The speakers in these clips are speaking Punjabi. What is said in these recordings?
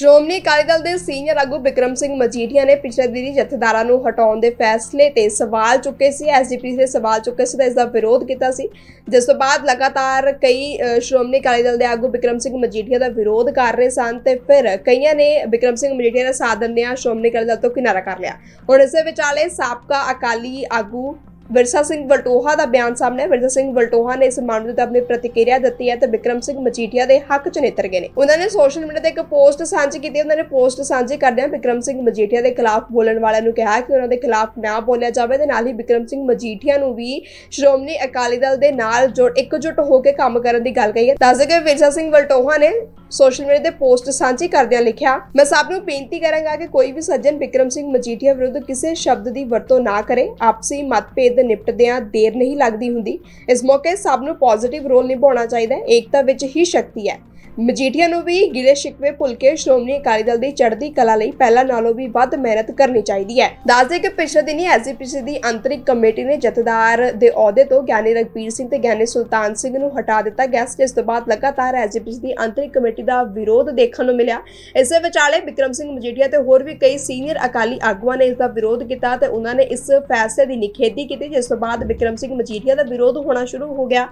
ਸ਼੍ਰੋਮਣੀ ਅਕਾਲੀ ਦਲ ਦੇ ਸੀਨੀਅਰ ਆਗੂ ਬਿਕਰਮ ਸਿੰਘ ਮਜੀਠੀਆ ਨੇ ਪਿਛਲੇ ਦਿਨੀ ਜਥੇਦਾਰਾਂ ਨੂੰ ਹਟਾਉਣ ਦੇ ਫੈਸਲੇ ਤੇ ਸਵਾਲ ਚੁੱਕੇ ਸੀ। ਐਸਜੀਪੀ ਦੇ ਸਵਾਲ ਚੁੱਕੇ ਸੀ ਤੇ ਇਸ ਦਾ ਵਿਰੋਧ ਕੀਤਾ ਸੀ। ਜਿਸ ਤੋਂ ਬਾਅਦ ਲਗਾਤਾਰ ਕਈ ਸ਼੍ਰੋਮਣੀ ਅਕਾਲੀ ਦਲ ਦੇ ਆਗੂ ਬਿਕਰਮ ਸਿੰਘ ਮਜੀਠੀਆ ਦਾ ਵਿਰੋਧ ਕਰ ਰਹੇ ਸਨ ਤੇ ਫਿਰ ਕਈਆਂ ਨੇ ਬਿਕਰਮ ਸਿੰਘ ਮਜੀਠੀਆ ਦਾ ਸਾਥ ਦਿੰਦਿਆਂ ਸ਼੍ਰੋਮਣੀ ਅਕਾਲੀ ਦਲ ਤੋਂ ਕਿਨਾਰਾ ਕਰ ਲਿਆ। ਹੁਣ ਇਸੇ ਵਿਚਾਲੇ ਸਾਬਕਾ ਅਕਾਲੀ ਆਗੂ ਵਿਰਸਾ ਸਿੰਘ ਵਲਟੋਹਾ ਦਾ ਬਿਆਨ ਸਾਹਮਣੇ ਵਿਰਸਾ ਸਿੰਘ ਵਲਟੋਹਾ ਨੇ ਇਸ ਮਾਮਲੇ ਤੇ ਆਪਣੀ ਪ੍ਰਤੀਕਿਰਿਆ ਦਿੱਤੀ ਹੈ ਤੇ ਬਿਕਰਮ ਸਿੰਘ ਮਜੀਠੀਆ ਦੇ ਹੱਕ ਚ ਨੇਤਰ ਗਏ ਨੇ। ਉਹਨਾਂ ਨੇ ਸੋਸ਼ਲ ਮੀਡੀਆ ਤੇ ਇੱਕ ਪੋਸਟ ਸਾਂਝੀ ਕੀਤੀ ਉਹਨਾਂ ਨੇ ਪੋਸਟ ਸਾਂਝੀ ਕਰਦਿਆਂ ਬਿਕਰਮ ਸਿੰਘ ਮਜੀਠੀਆ ਦੇ ਖਿਲਾਫ ਬੋਲਣ ਵਾਲਿਆਂ ਨੂੰ ਕਿਹਾ ਕਿ ਉਹਨਾਂ ਦੇ ਖਿਲਾਫ ਨਾ ਬੋਲਿਆ ਜਾਵੇ ਤੇ ਨਾਲ ਹੀ ਬਿਕਰਮ ਸਿੰਘ ਮਜੀਠੀਆ ਨੂੰ ਵੀ ਸ਼੍ਰੋਮਣੀ ਅਕਾਲੀ ਦਲ ਦੇ ਨਾਲ ਜੁੜ ਇਕਜੁੱਟ ਹੋ ਕੇ ਕੰਮ ਕਰਨ ਦੀ ਗੱਲ ਕਹੀ ਹੈ। ਦੱਸਦੇ ਕਿ ਵਿਰਸਾ ਸਿੰਘ ਵਲਟੋਹਾ ਨੇ ਸੋਸ਼ਲ ਮੀਡੀਆ ਤੇ ਪੋਸਟ ਸਾਂਝੀ ਕਰਦਿਆਂ ਲਿਖਿਆ, ਮੈਂ ਸਭ ਨੂੰ ਬੇਨਤੀ ਕਰਾਂਗਾ ਕਿ ਕੋਈ ਵੀ ਸੱਜਣ ਬਿਕਰਮ ਸਿੰਘ ਮਜੀਠੀਆ ਵਿਰੁੱਧ ਕਿਸੇ ਸ਼ਬਦ ਦੀ ਵਰਤੋਂ ਨਾ ਕਰੇ। ਆਪਸੀ ਮਤਭੇਦ ਨਿਪਟਦਿਆਂ ਦੇਰ ਨਹੀਂ ਲੱਗਦੀ ਹੁੰਦੀ। ਇਸ ਮੌਕੇ ਸਭ ਨੂੰ ਪੋਜ਼ਿਟਿਵ ਰੋਲ ਨਿਭਾਉਣਾ ਚਾਹੀਦਾ ਹੈ। ਏਕਤਾ ਵਿੱਚ ਹੀ ਸ਼ਕਤੀ ਹੈ। ਮਜੀਠੀਆ ਨੂੰ ਵੀ ਗਿਲੇ ਸ਼ਿਕਵੇ ਭੁੱਲ ਕੇ ਸ਼੍ਰੋਮਣੀ ਅਕਾਲੀ ਦਲ ਦੀ ਚੜ੍ਹਦੀ ਕਲਾ ਲਈ ਪਹਿਲਾਂ ਨਾਲੋਂ ਵੀ ਵੱਧ ਮਿਹਨਤ ਕਰਨੀ ਚਾਹੀਦੀ ਹੈ। ਦੱਸਦੇ ਕਿ ਪਿਛਲੇ ਦਿਨੀ ਐਸਜੀਪੀਸੀ ਦੀ ਅੰਤਰਿਕ ਕਮੇਟੀ ਨੇ ਜਥੇਦਾਰ ਦੇ ਅਹੁਦੇ ਤੋਂ ਗਿਆਨੀ ਰਗਪੀਰ ਸਿੰਘ ਤੇ ਗਿਆਨੀ ਸੁਲਤਾਨ ਸਿੰਘ ਨੂੰ ਹਟਾ ਦਿੱਤਾ ਗਿਆ ਜਿਸ ਤੋਂ ਬਾਅਦ ਲਗਾਤਾਰ ਐਸਜੀਪੀਸੀ ਦੀ ਅੰਤਰਿਕ ਕਮੇਟੀ ਦਾ ਵਿਰੋਧ ਦੇਖਣ ਨੂੰ ਮਿਲਿਆ। ਇਸੇ ਵਿਚਾਲੇ ਵਿਕਰਮ ਸਿੰਘ ਮਜੀਠੀਆ ਤੇ ਹੋਰ ਵੀ ਕਈ ਸੀਨੀਅਰ ਅਕਾਲੀ ਆਗੂਆਂ ਨੇ ਇਸ ਦਾ ਵਿਰੋਧ ਕੀਤਾ ਤੇ ਉਹਨਾਂ ਨੇ ਇਸ ਫੈਸਲੇ ਦੀ ਨਿਖੇਧੀ ਕੀਤੀ, ਜਿਸ ਤੋਂ ਬਾਅਦ ਵਿਕਰਮ ਸਿੰਘ ਮਜੀਠੀਆ ਦਾ ਵਿਰੋਧ ਹੋਣਾ ਸ਼ੁਰੂ ਹੋ ਗਿਆ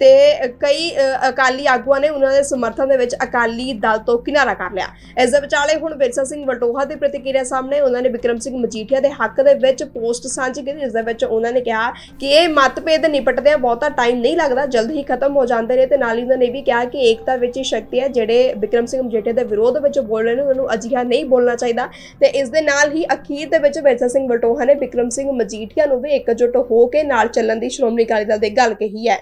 ਤੇ ਕਈ ਅਕਾਲੀ ਆਗੂਆਂ ਨੇ ਉਹਨਾਂ ਦੇ ਸਮਰਥਨ ਦੇ ਵਿੱਚ ਅਕਾਲੀ ਦਲ ਤੋਂ ਕਿਨਾਰਾ ਕਰ ਲਿਆ। ਇਸ ਦੇ ਵਿਚਾਲੇ ਹੁਣ ਵਿਰਸਾ ਸਿੰਘ ਵਟੋਹਾ ਦੀ ਪ੍ਰਤੀਕਿਰਿਆ ਸਾਹਮਣੇ ਉਹਨਾਂ ਨੇ ਵਿਕਰਮ ਸਿੰਘ ਮਜੀਠੀਆ ਦੇ ਹੱਕ ਦੇ ਵਿੱਚ ਪੋਸਟ ਸਾਂਝੀ ਕੀਤੀ, ਜਿਸ ਦੇ ਵਿੱਚ ਉਹਨਾਂ ਨੇ ਕਿਹਾ ਕਿ ਇਹ ਮਤਭੇਦ ਨਿਪਟਦਿਆਂ ਬਹੁਤਾ ਟਾਈਮ ਨਹੀਂ ਲੱਗਦਾ, ਜਲਦ ਹੀ ਖਤਮ ਹੋ ਜਾਂਦੇ ਨੇ ਤੇ ਨਾਲ ਹੀ ਉਹਨਾਂ ਨੇ ਵੀ ਕਿਹਾ ਕਿ ਏਕਤਾ ਵਿੱਚ ਹੀ ਸ਼ਕਤੀ ਹੈ, ਜਿਹੜੇ ਵਿਕਰਮ ਸਿੰਘ ਮਜੀਠੀਆ ਦੇ ਵਿਰੋਧ ਵਿੱਚ ਬੋਲ ਰਹੇ ਨੇ, ਉਹਨਾਂ ਨੂੰ ਅਜਿਹਾ ਨਹੀਂ ਬੋਲਣਾ ਚਾਹੀਦਾ। ਤੇ ਇਸ ਦੇ ਨਾਲ ਹੀ ਅਖੀਰ ਦੇ ਵਿੱਚ ਵਿਰਸਾ ਸਿੰਘ ਵਟੋਹਾ ਨੇ ਵਿਕਰਮ ਸਿੰਘ ਮਜੀਠੀਆ ਨੂੰ ਵੀ ਇਕਜੁੱਟ ਹੋ ਕੇ ਨਾਲ ਚੱਲਣ ਦੀ ਸ਼੍ਰੋਮਣੀ ਅਕਾਲੀ ਦਲ ਦੇ ਗੱਲ ਕਹੀ ਹੈ।